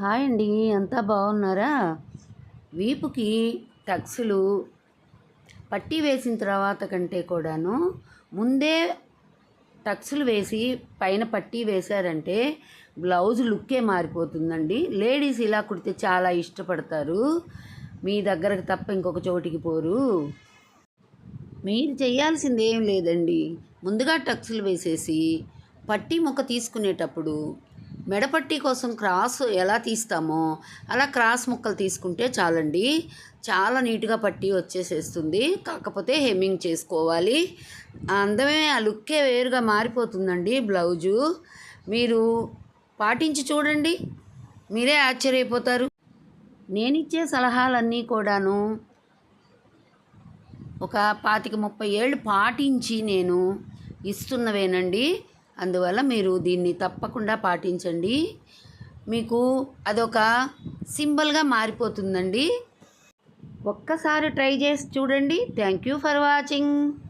Hi అండి అంతా బాగున్నారా? వీపుకి టక్స్లు పట్టీ వేసిన తర్వాత కంటే కూడాను ముందే టక్స్లు వేసి పైన పట్టీ వేశారంటే బ్లౌజ్ లుక్కే మారిపోతుందండి. లేడీస్ ఇలా కుడితే చాలా ఇష్టపడతారు. మీ దగ్గరకు తప్ప ఇంకొక చోటికి పోరు. మీరు చేయాల్సింది ఏం లేదండి. ముందుగా టక్స్లు వేసేసి పట్టీ ముక్క తీసుకునేటప్పుడు మెడపట్టి కోసం క్రాస్ ఎలా తీస్తామో అలా క్రాస్ ముక్కలు తీసుకుంటే చాలండి. చాలా నీట్గా పట్టి వచ్చేసేస్తుంది. కాకపోతే హెమ్మింగ్ చేసుకోవాలి. అందమే ఆ లుక్కే వేరుగా మారిపోతుందండి బ్లౌజు. మీరు పాటించి చూడండి. మీరే ఆశ్చర్యపోతారు. నేనిచ్చే సలహాలన్నీ కూడాను ఒక పాతిక ముప్పై ఏళ్ళు పాటించి నేను ఇస్తున్నవేనండి. అందువల్ల మీరు దీన్ని తప్పకుండా పాటించండి. మీకు అదొక సింబల్గా మారిపోతుందండి. ఒక్కసారి ట్రై చేసి చూడండి. Thank you for watching.